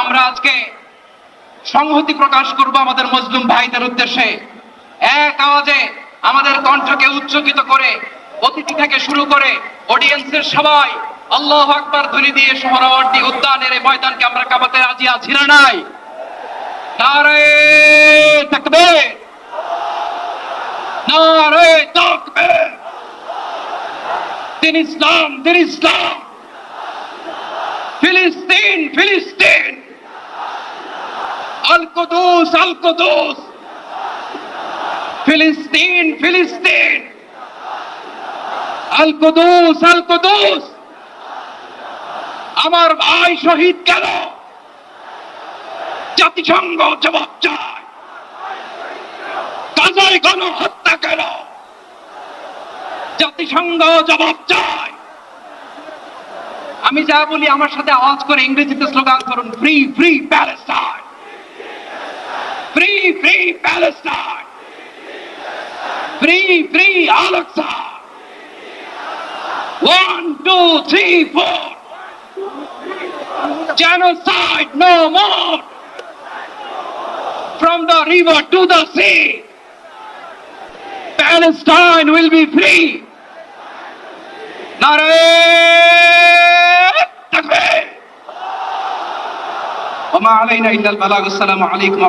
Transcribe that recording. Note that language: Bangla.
আমরা আজকে সংহতি প্রকাশ করব আমাদের মুসলিম ভাইদের উদ্দেশ্যে। এক আওয়াজে আমাদের কণ্ঠকে উচ্চকিত করে, অতিথি থেকে শুরু করে অডিয়েন্সের সবাই আল্লাহ আকবার ধ্বনি দিয়ে সোহরাওয়ার্দী উদ্যানের ময়দানকে আমরা কাবাতে রাজি আছি না নাই? নারে তাকবীর! নারে তাকবীর! দিন ইসলাম দিন ইসলাম! ফিলিস্তিন ফিলিস্তিন! আল কুদুস আল কুদুস ফিলিস্তিন ফিলিস্তিন। আল কুদুস আল কুদুস আমার ভাই শহীদ কেন? জাতিসংঘ জবাব চায়। গাজায় গণ হত্যা কেন? জাতিসংঘ জবাব চায়। আমি যা বলি আমার সাথে আওয়াজ করে ইংরেজিতে স্লোগান করুন free free Palestine free Palestine free free Alexa one two three four genocide no more from the river to the sea Palestine will be free নারে তাকবীর ওমা আলাইনা ইল্লাল বালাগ আসসালামু আলাইকুম